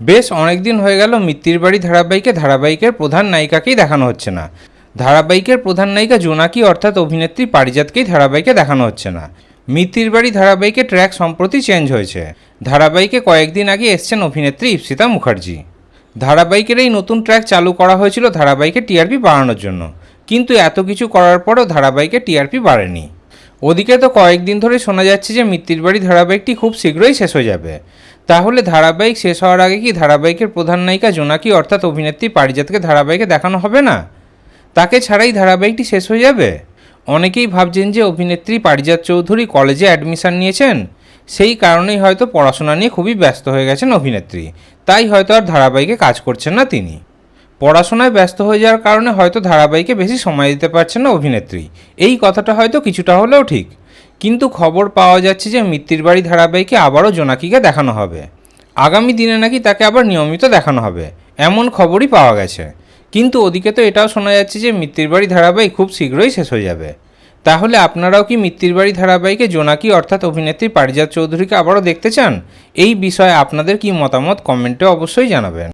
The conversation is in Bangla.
বেশ অনেক দিন হয়ে গেল মিত্তির বাড়ি ধারাবাহিকে, ধারাবাহিকের প্রধান নায়িকাকেই দেখানো হচ্ছে না। ধারাবাহিকের প্রধান নায়িকা জোনাকি অর্থাৎ অভিনেত্রী পারিজাতকেই ধারাবাহিকে দেখানো হচ্ছে না। মিত্তির বাড়ি ধারাবাহিকে ট্র্যাক সম্প্রতি চেঞ্জ হয়েছে। ধারাবাহিকে কয়েকদিন আগে এসছেন অভিনেত্রী ইপসিতা মুখার্জি। ধারাবাহিকের এই নতুন ট্র্যাক চালু করা হয়েছিল ধারাবাহিকে টিআরপি বাড়ানোর জন্য। কিন্তু এত কিছু করার পরেও ধারাবাহিকে টিআরপি বাড়েনি। ওদিকে তো কয়েকদিন ধরে শোনা যাচ্ছে যে মিত্তির বাড়ি ধারাবাহিকটি খুব শীঘ্রই শেষ হয়ে যাবে। তাহলে ধারাবাহিক শেষ হওয়ার আগে কি ধারাবাহিকের প্রধান নায়িকা জোনাকি অর্থাৎ অভিনেত্রী পারিজাতকে ধারাবাহিকে দেখানো হবে না? তাকে ছাড়াই ধারাবাহিকটি শেষ হয়ে যাবে? অনেকেই ভাবছেন যে অভিনেত্রী পারিজাত চৌধুরী কলেজে অ্যাডমিশন নিয়েছেন। সেই কারণেই হয়তো পড়াশোনা নিয়ে খুবই ব্যস্ত হয়ে গেছেন অভিনেত্রী। তাই হয়তো আর ধারাবাহিকে কাজ করছেন না তিনি। পড়াশোনায় ব্যস্ত হয়ে যাওয়ার কারণে হয়তো ধারাবাহিকে বেশি সময় দিতে পারছেন না অভিনেত্রী। এই কথাটা হয়তো কিছুটা হলেও ঠিক। কিন্তু খবর পাওয়া যাচ্ছে যে মিত্তির বাড়ি ধারাবাহিকে আবারও জোনাকিকে দেখানো হবে। আগামী দিনে নাকি তাকে আবার নিয়মিত দেখানো হবে, এমন খবরই পাওয়া গেছে। কিন্তু ওদিকে তো এটাও শোনা যাচ্ছে যে মিত্তির বাড়ি ধারাবাহিক খুব শীঘ্রই শেষ হয়ে যাবে। তাহলে আপনারাও কি মিত্তির বাড়ি ধারাবাহিকে জোনাকি অর্থাৎ অভিনেত্রী পারিজাত চৌধুরীকে আবারও দেখতে চান? এই বিষয়ে আপনাদের কি মতামত কমেন্টে অবশ্যই জানাবেন।